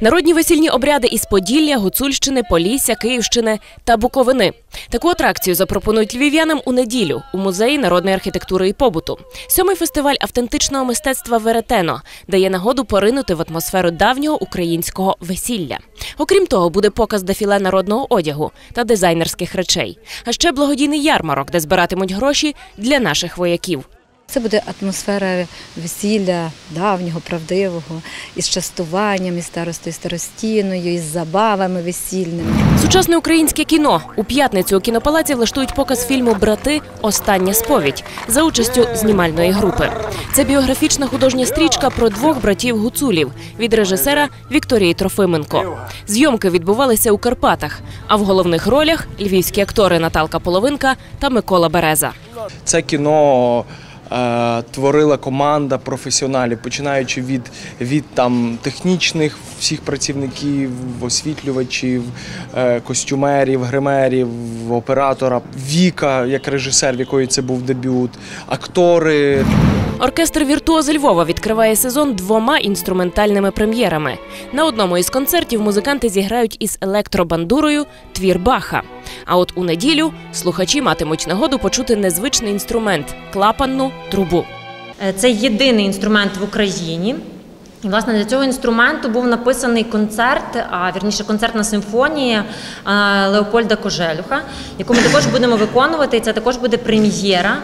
Народні весільні обряди із Поділля, Гуцульщини, Полісся, Київщини та Буковини. Таку атракцію запропонують львів'янам у неділю у музеї народної архітектури і побуту. Сьомий фестиваль автентичного мистецтва Веретено дає нагоду поринути в атмосферу давнього українського весілля. Окрім того, буде показ дефіле народного одягу та дизайнерських речей, а ще благодійний ярмарок, де збиратимуть гроші для наших вояків. Це буде атмосфера весілля давнього, правдивого, із частуванням, із старостою старостіною, із забавами весільними. Сучасне українське кіно у п'ятницю у кінопалаці влаштують показ фільму Брати Остання сповідь за участю знімальної групи. Це біографічна художня стрічка про двох братів гуцулів від режисера Вікторії Трофименко. Зйомки відбувалися у Карпатах, а в головних ролях львівські актори Наталка Половинка та Микола Береза. Це кіно творила команда професіоналів, починаючи від, від там, технічних всіх працівників, освітлювачів, е, костюмерів, гримерів, оператора, Віка, як режисер, в якої це був дебют, актори. Оркестр Віртуози Львова відкриває сезон двома інструментальними прем'єрами. На одному із концертів музиканти зіграють із електробандурою твір Баха. А от у неділю слухачі матимуть нагоду почути незвичний інструмент клапанну трубу. Е, Це єдиний інструмент в Україні. І, власне, для цього інструменту був написаний концерт, а вірніше концертна симфонія е, Леопольда Кожелюха, яку ми також будемо виконувати. І це також буде прем'єра.